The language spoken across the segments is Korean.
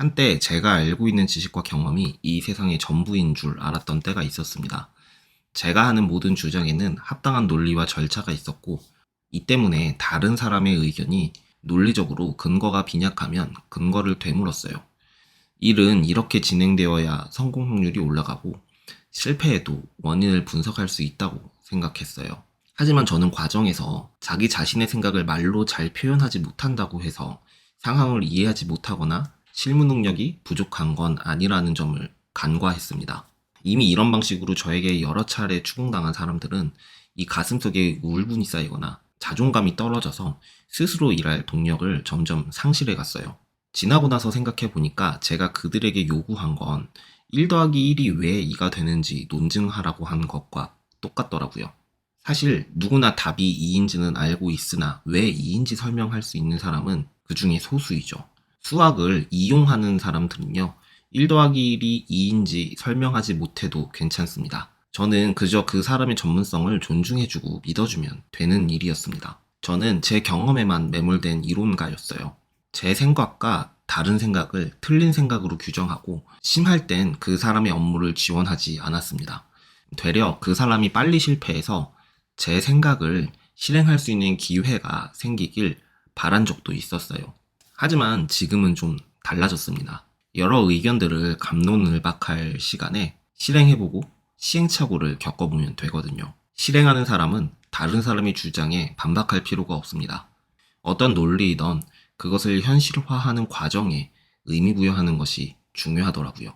한때 제가 알고 있는 지식과 경험이 이 세상의 전부인 줄 알았던 때가 있었습니다. 제가 하는 모든 주장에는 합당한 논리와 절차가 있었고, 이 때문에 다른 사람의 의견이 논리적으로 근거가 빈약하면 근거를 되물었어요. 일은 이렇게 진행되어야 성공 확률이 올라가고, 실패해도 원인을 분석할 수 있다고 생각했어요. 하지만 저는 과정에서 자기 자신의 생각을 말로 잘 표현하지 못한다고 해서 상황을 이해하지 못하거나 실무 능력이 부족한 건 아니라는 점을 간과했습니다. 이미 이런 방식으로 저에게 여러 차례 추궁당한 사람들은 이 가슴 속에 울분이 쌓이거나 자존감이 떨어져서 스스로 일할 동력을 점점 상실해 갔어요. 지나고 나서 생각해 보니까 제가 그들에게 요구한 건 1 더하기 1이 왜 2가 되는지 논증하라고 한 것과 똑같더라고요. 사실 누구나 답이 2인지는 알고 있으나 왜 2인지 설명할 수 있는 사람은 그 중에 소수이죠. 수학을 이용하는 사람들은요, 1 더하기 1이 2인지 설명하지 못해도 괜찮습니다. 저는 그저 그 사람의 전문성을 존중해주고 믿어주면 되는 일이었습니다. 저는 제 경험에만 매몰된 이론가였어요. 제 생각과 다른 생각을 틀린 생각으로 규정하고 심할 땐 그 사람의 업무를 지원하지 않았습니다. 되려 그 사람이 빨리 실패해서 제 생각을 실행할 수 있는 기회가 생기길 바란 적도 있었어요. 하지만 지금은 좀 달라졌습니다. 여러 의견들을 감론을박할 시간에 실행해보고 시행착오를 겪어보면 되거든요. 실행하는 사람은 다른 사람의 주장에 반박할 필요가 없습니다. 어떤 논리이던 그것을 현실화하는 과정에 의미 부여하는 것이 중요하더라고요.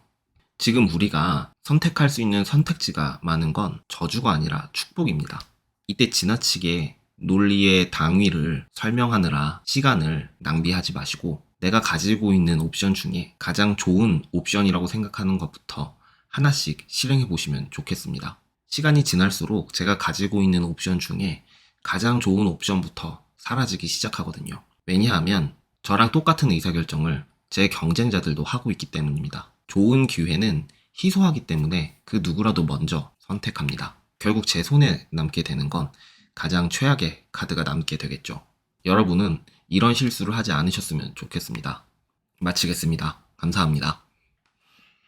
지금 우리가 선택할 수 있는 선택지가 많은 건 저주가 아니라 축복입니다. 이때 지나치게 논리의 당위를 설명하느라 시간을 낭비하지 마시고 내가 가지고 있는 옵션 중에 가장 좋은 옵션이라고 생각하는 것부터 하나씩 실행해 보시면 좋겠습니다. 시간이 지날수록 제가 가지고 있는 옵션 중에 가장 좋은 옵션부터 사라지기 시작하거든요. 왜냐하면 저랑 똑같은 의사결정을 제 경쟁자들도 하고 있기 때문입니다. 좋은 기회는 희소하기 때문에 그 누구라도 먼저 선택합니다. 결국 제 손에 남게 되는 건 가장 최악의 카드가 남게 되겠죠. 여러분은 이런 실수를 하지 않으셨으면 좋겠습니다. 마치겠습니다. 감사합니다.